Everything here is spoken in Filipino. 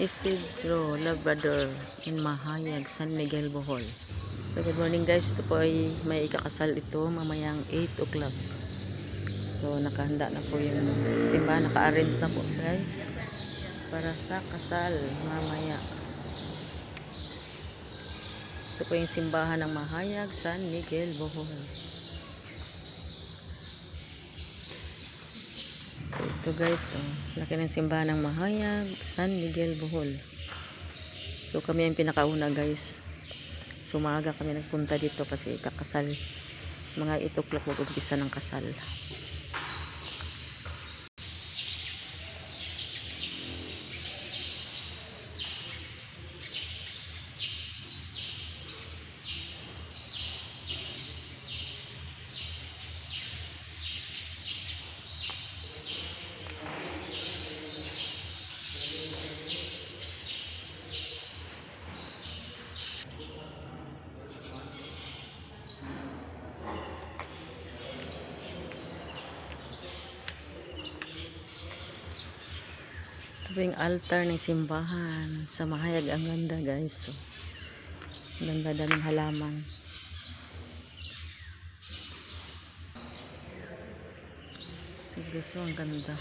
Isidro Labrador in Mahayag, San Miguel, Bohol. So good morning guys, ito po ay may ikakasal ito mamayang 8 o'clock. So nakahanda na po yung simbahan, naka-arrange na po guys para sa kasal mamaya. Ito po yung simbahan ng Mahayag, San Miguel, Bohol. Ito guys, oh, laki ng simbahan ng Mahayag, San Miguel, Bohol. So kami ang pinakauna guys. So kami nagpunta dito kasi kakasal. Mga 8 o'clock mag-umpisa ng kasal. Ito po yung altar ng simbahan sa Mahayag. Ang ganda guys. So, ang ganda daming halaman. Guys, so, ang ganda.